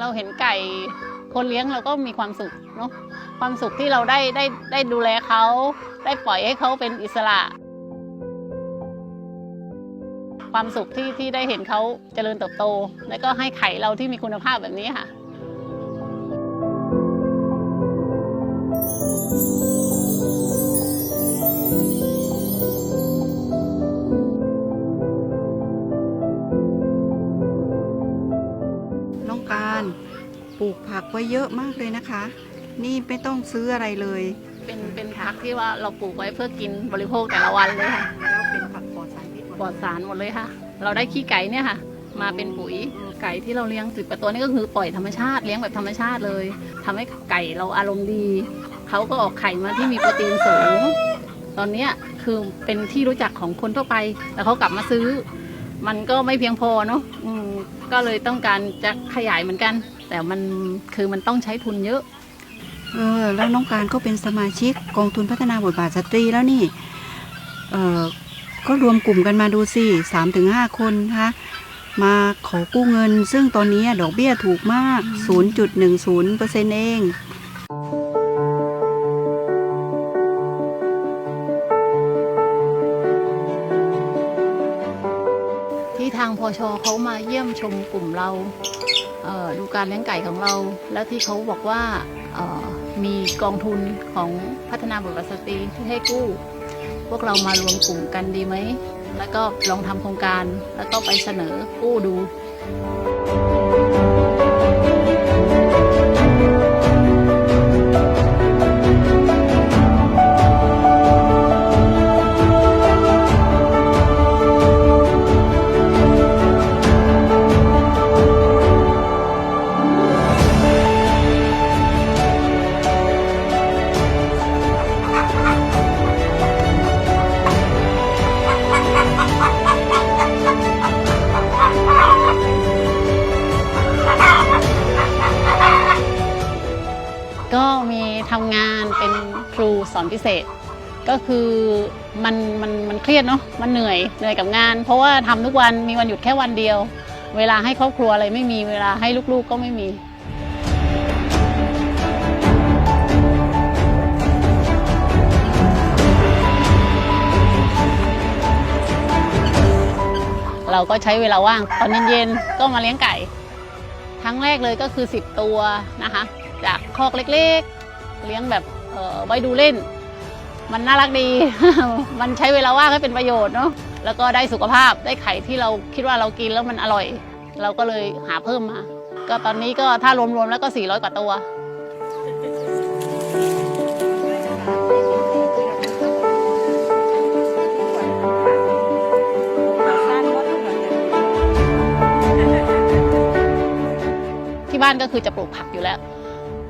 เราเห็นไก่คนเลี้ยงเราก็มีความสุขเนาะความสุขที่เราได้ได้ได้ดูแลเขา ได้ปล่อยให้เขาเป็นอิสระ ความสุขที่ที่ได้เห็นเขาเจริญเติบโต แล้วก็ให้ไข่เราที่มีคุณภาพแบบนี้ค่ะ ไว้เยอะมากเลยนะคะ นี่ไม่ต้องซื้ออะไรเลย เป็นเป็นผักที่ว่าเราปลูกไว้เพื่อกินบริโภคแต่ละวันเลยค่ะแล้วเป็นผักปลอดสารพิษปลอดสารหมดเลยค่ะ เราได้ขี้ไก่เนี่ยค่ะ มาเป็นปุ๋ยไก่ที่เราเลี้ยงสิบกว่าตัวนี่ก็คือปล่อยธรรมชาติเลี้ยงแบบธรรมชาติเลยทำให้ไก่เราอารมณ์ดีเขาก็ออกไข่มาที่มีโปรตีนสูง ตอนเนี้ยคือเป็นที่รู้จักของคนทั่วไป แล้วเขากลับมาซื้อ มันก็ไม่เพียงพอเนาะอืม ก็เลยต้องการจะขยายเหมือนกัน แต่มันคือมันต้องใช้ทุนเยอะ เออ แล้วน้องการก็เป็นสมาชิกกองทุนพัฒนาบทบาทสตรีแล้วนี่ เออก็รวมกลุ่มกันมาดูสิสามถึงห้าคนนะคะมาขอกู้เงิน ซึ่งตอนนี้ดอกเบี้ยถูกมาก 0.10%เอง ที่ทางพอชเขามาเยี่ยมชมกลุ่มเราเดูการเลี้ยงไก่ของเรา แล้วที่เขาบอกว่ามีกองทุนของพัฒนาบทบาทสตรีที่ให้กู้ พวกเรามารวมกลุ่มกันดีไหม แล้วก็ลองทำโครงการแล้วก็ไปเสนอกู้ดูก็ ทำงานเป็นครูสอนพิเศษ ก็คือมันมันมันเครียดเนาะมันเหนื่อยเหนื่อยกับงาน เพราะว่าทำทุกวันมีวันหยุดแค่วันเดียว เวลาให้ครอบครัวอะไรไม่มีเวลาให้ลูกๆก็ไม่มีเราก็ใช้เวลาว่างตอนเย็นๆก็มาเลี้ยงไก่ ครั้งแรกเลยก็คือ 10 ตัวนะคะ จากคอกเล็กๆ เลี้ยงแบบไว้ดูเล่น มันน่ารักดี มันใช้เวลาว่างให้เป็นประโยชน์เนาะแล้วก็ได้สุขภาพได้ไข่ที่เราคิดว่าเรากินแล้วมันอร่อย เราก็เลยหาเพิ่มมา ก็ตอนนี้ก็ถ้ารวมๆแล้วก็ 400 กว่าตัวที่บ้านก็คือจะปลูกผักอยู่แล้ว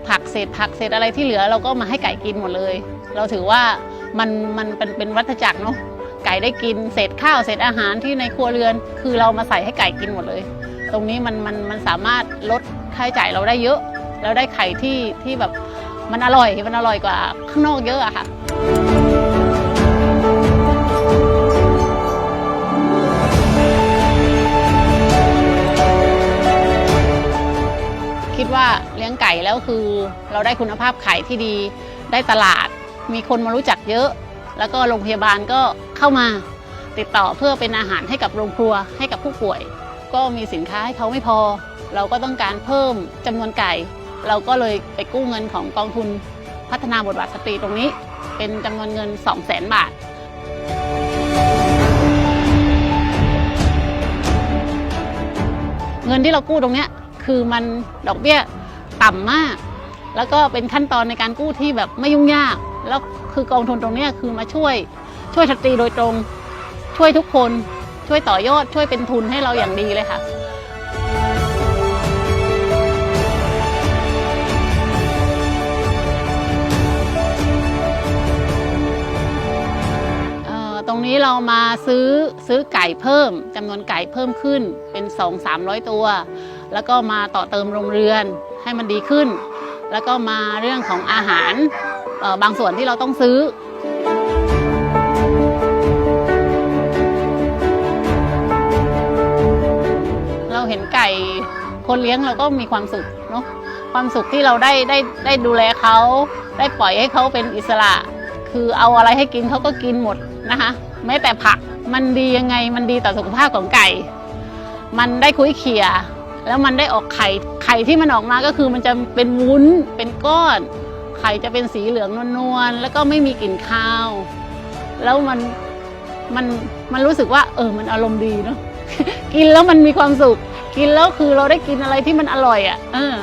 ผักเศษผักเศษอะไรที่เหลือเราก็มาให้ไก่กินหมดเลย เราถือว่ามันมันเป็นเป็นวัฏจักรเนาะไก่ได้กินเศษข้าวเศษอาหารที่ในครัวเรือน คือเรามาใส่ให้ไก่กินหมดเลย ตรงนี้มันมันมันสามารถลดค่าใช้จ่ายเราได้เยอะแล้วได้ไข่ที่ที่แบบมันอร่อยมันอร่อยกว่าข้างนอกเยอะอะค่ะคิดว่า ไก่แล้วคือ เราได้คุณภาพไข่ที่ดี ได้ตลาด มีคนมารู้จักเยอะ แล้วก็โรงพยาบาลก็เข้ามาติดต่อเพื่อเป็นอาหารให้กับโรงครัวให้กับผู้ป่วย ก็มีสินค้าให้เขาไม่พอ เราก็ต้องการเพิ่มจำนวนไก่ เราก็เลยไปกู้เงินของกองทุนพัฒนาบทบาทสตรีตรงนี้ เป็นจำนวนเงิน 2 0 0 0 0 0 บาทเงินที่เรากู้ตรงนี้คือมันดอกเบี้ย ต่ำมาก แล้วก็เป็นขั้นตอนในการกู้ที่แบบไม่ยุ่งยาก แล้วคือกองทุนตรงนี้คือมาช่วย ช่วยสตรีโดยตรง ช่วยทุกคน ช่วยต่อยอด ช่วยเป็นทุนให้เราอย่างดีเลยค่ะเอ่อตรงนี้เรามาซื้อซื้อไก่เพิ่มจำนวนไก่เพิ่มขึ้นเป็น 2 3 0 0 ตัว แล้วก็มาต่อเติมโรงเรือน ให้มันดีขึ้น แล้วก็มาเรื่องของอาหารบางส่วนที่เราต้องซื้อเราเห็นไก่คนเลี้ยงเราก็มีความสุขเนาะความสุขที่เราได้ได้ได้ดูแลเขาได้ปล่อยให้เขาเป็นอิสระ คือเอาอะไรให้กินเขาก็กินหมดนะคะแม้แต่ผักมันดียังไงมันดีต่อสุขภาพของไก่ มันได้คุ้ยเขี่ย แล้วมันได้ออกไข่ไข่ที่มันออกมาก็คือมันจะเป็นวุ้นเป็นก้อน ไข่จะเป็นสีเหลืองนวลๆแล้วก็ไม่มีกลิ่นคาว แล้วมันมันมันรู้สึกว่า เออมันอารมณ์ดีเนาะกินแล้วมันมีความสุข กินแล้วคือเราได้กินอะไรที่มันอร่อยอะ่ะ เออ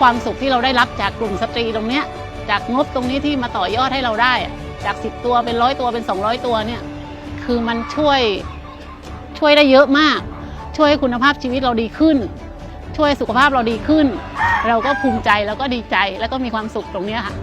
ความสุขที่เราได้รับจากกลุ่มสตรีตรงเนี้ยจากงบตรงนี้ที่มาต่อยอดให้เราได้อะจาก 10 ตัวเป็นร้อยตัวเป็น 200 ตัวเนี่ยคือมันช่วยช่วยได้เยอะมาก ช่วยให้คุณภาพชีวิตเราดีขึ้น ช่วยสุขภาพเราดีขึ้น เราก็ภูมิใจแล้วก็ดีใจแล้วก็มีความสุขตรงนี้ค่ะ